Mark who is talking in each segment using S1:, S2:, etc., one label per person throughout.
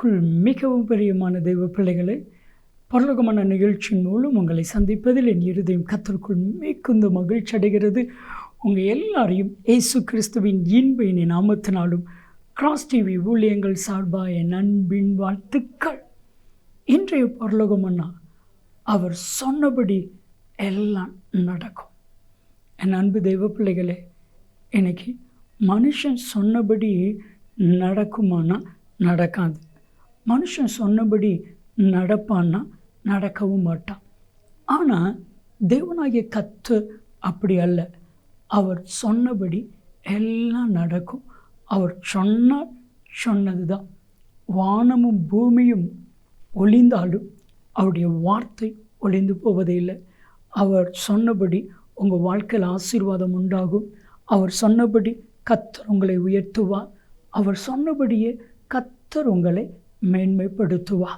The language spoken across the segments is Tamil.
S1: கிறிஸ்துக்குள் மிகவும் பிரியமான தெய்வ பிள்ளைகளை பரலோகமான நிகழ்ச்சியின் மூலம் உங்களை சந்திப்பதில் என் இருதயம் கத்தருக்குள் மிகுந்த மகிழ்ச்சி அடைகிறது. உங்கள் எல்லாரையும் ஏசு கிறிஸ்துவின் இன்ப இனி நாமத்தினாலும் கிராஸ் டிவி ஊழியங்கள் சார்பாக என் அன்பின் வாழ்த்துக்கள். இன்றைய பரலோகமன்னா அவர் சொன்னபடி எல்லாம் நடக்கும். என் அன்பு தெய்வ பிள்ளைகளே இன்னைக்கு மனுஷன் சொன்னபடி நடக்குமானா நடக்காது. மனுஷன் சொன்னபடி நடப்பான்னா நடக்கவும் மாட்டான். ஆனால் தேவனாகிய கத்து அப்படி அல்ல. அவர் சொன்னபடி எல்லாம் நடக்கும். அவர் சொன்னால் சொன்னது தான் வானமும் பூமியும் ஒளிந்தாலும் அவருடைய வார்த்தை ஒளிந்து போவதே இல்லை. அவர் சொன்னபடி உங்கள் வாழ்க்கையில் ஆசீர்வாதம் உண்டாகும். அவர் சொன்னபடி கத்தர் உங்களை உயர்த்துவார். அவர் சொன்னபடியே கத்தர் உங்களை மேன்மைப்படுத்துவா.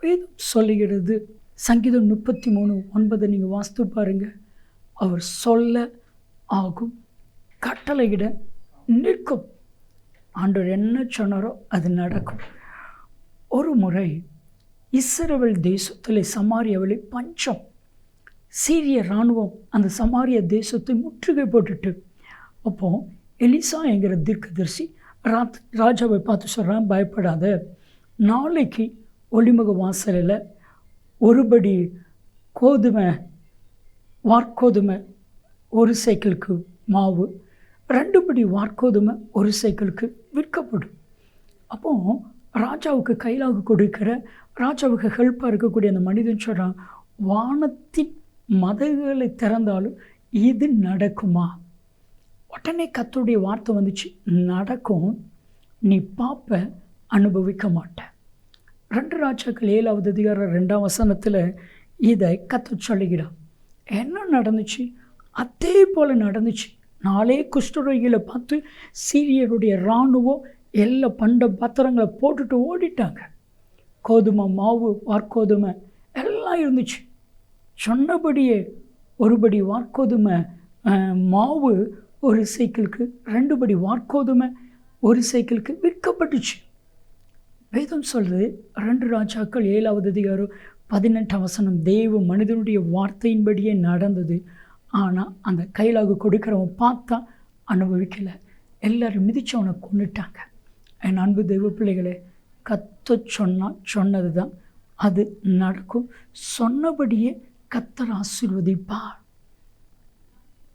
S1: வேதம் சொல்லுகிறது சங்கீதம் முப்பத்தி மூணு ஒன்பதை நீங்கள் வாஸ்து பாருங்கள் அவர் சொல்ல ஆகும். கட்டளையிட நிற்கும். ஆண்டவர் என்ன சொன்னாரோ அது நடக்கும். ஒரு முறை இஸ்ரவேல் தேசத்தில் சமாரியாவில் பஞ்சம் சீரிய இராணுவம் அந்த சமாரிய தேசத்தை முற்றுகை போட்டுட்டு அப்போது எலிசா என்கிற தீர்க்கதரிசி ராத் ராஜாவை பார்த்து சொல்கிறான் பயப்படாத. நாளைக்கு ஒளிமுக வாசலில் ஒருபடி கோதுமை வார்கோதுமை ஒரு சைக்கிளுக்கு மாவு ரெண்டு படி வார்கோதுமை ஒரு சைக்கிளுக்கு விற்கப்படும். அப்போ ராஜாவுக்கு கையிலாக கொடுக்கிற ராஜாவுக்கு ஹெல்ப்பாக இருக்கக்கூடிய அந்த மனிதன் சொல்கிறான் வானத்தின் மதகுகளை திறந்தாலும் இது நடக்குமா? உடனே கத்தோடைய வார்த்தை வந்துச்சு நடக்கும். நீ பார்ப்ப அனுபவிக்க மாட்டேன். ரெண்டு ராஜாக்கள் ஏழாவது அதிகாரம் ரெண்டாம் வசனத்தில் இதை கற்று சொல்லுகிறான் என்ன நடந்துச்சு? அதே போல் நடந்துச்சு. நாளே குஷ்டரோகிகளை பார்த்து சீரியருடைய இராணுவம் எல்லா பண்ட பத்திரங்களை போட்டுட்டு ஓடிட்டாங்க. கோதுமை மாவு வார்கோதுமை எல்லாம் இருந்துச்சு. சொன்னபடியே ஒருபடி வார்கோதுமை மாவு ஒரு சைக்கிளுக்கு ரெண்டு படி வார்கோதுமை ஒரு சைக்கிளுக்கு விற்கப்பட்டுச்சு. வேதம் சொல்கிறது ரெண்டு ராஜாக்கள் ஏழாவது அதிகாரம் பதினெட்டாம் வசனம் தெய்வ மனிதனுடைய வார்த்தையின்படியே நடந்தது. ஆனால் அந்த கையிலாக கொடுக்குறவன் பார்த்தா அனுபவிக்கலை. எல்லாரும் மிதிச்சவனை கொண்டுட்டாங்க என் அன்பு தெய்வ பிள்ளைகளே கத்த சொன்னால் சொன்னது தான் அது நடக்கும். சொன்னபடியே கத்தர் ஆசீர்வதிப்பார்.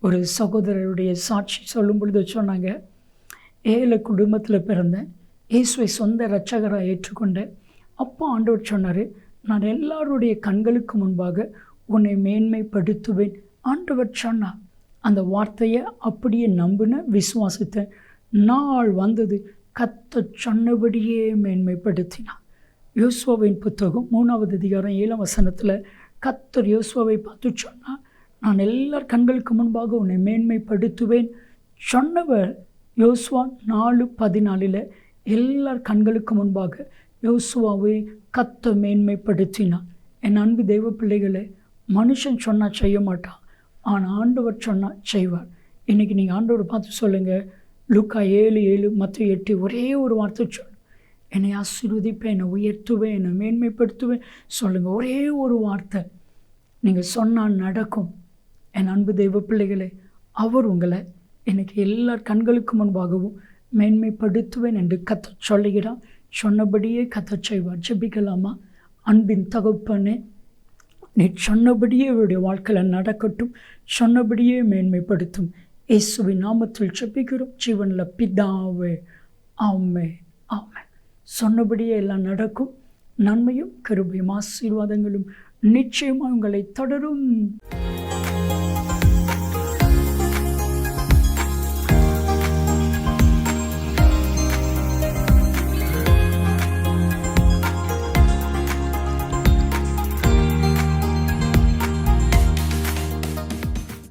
S1: ஒரு சகோதரருடைய சாட்சி சொல்லும் பொழுது சொன்னாங்க ஏழை குடும்பத்தில் பிறந்தேன் இயேசுவை சொந்த இரட்சகராக ஏற்றுக்கொண்டேன் அப்போ ஆண்டவர் சொன்னார் நான் எல்லாருடைய கண்களுக்கு முன்பாக உன்னை மேன்மைப்படுத்துவேன். ஆண்டவர் சொன்னார். அந்த வார்த்தையை அப்படியே நம்பின விசுவாசித்தேன் நாள் வந்தது. கத்த சொன்னபடியே மேன்மைப்படுத்தினான் யோசுவாவின் புத்தகம் மூணாவது அதிகாரம் ஏழாம் வசனத்தில் கத்தர் யோசுவாவை பார்த்து சொன்னார் நான் எல்லார் கண்களுக்கு முன்பாக உன்னை மேன்மைப்படுத்துவேன். சொன்னவர் யோசுவா நாலு பதினாலில் எல்லார் கண்களுக்கு முன்பாக யோசுவாவை கத்த மேன்மைப்படுத்தினான் என் அன்பு தெய்வ பிள்ளைகளை மனுஷன் சொன்னால் செய்ய மாட்டான் ஆனால் ஆண்டவர் சொன்னால் செய்வார். இன்றைக்கி நீங்கள் ஆண்டவர் பார்த்து சொல்லுங்கள் லுக்கா ஏழு ஏழு மற்ற எட்டு ஒரே ஒரு வார்த்தை சொல்லு என்னை ஆசீர்வதிப்பேன் என்னை உயர்த்துவேன் என்னை மேன்மைப்படுத்துவேன். சொல்லுங்கள் ஒரே ஒரு வார்த்தை. நீங்கள் சொன்னால் நடக்கும். என் அன்பு தெய்வ பிள்ளைகளே அவர் உங்களை எனக்கு எல்லார் கண்களுக்கு முன்பாகவும் மேன்மைப்படுத்துவேன் என்று கத்த சொல்லுகிறார். சொன்னபடியே கத்த செய்வார். ஜபிக்கலாமா? அன்பின் தகப்பனே நீ சொன்னபடியே அவருடைய வாழ்க்கையில் நடக்கட்டும். சொன்னபடியே மேன்மைப்படுத்தும். இயேசுவின் நாமத்தில் ஜபிக்கிறோம். ஜீவனில் பிதாவே ஆமே ஆமே சொன்னபடியே எல்லாம் நடக்கும். நன்மையும் கருபையும் ஆசீர்வாதங்களும் நிச்சயமாக உங்களை தொடரும்.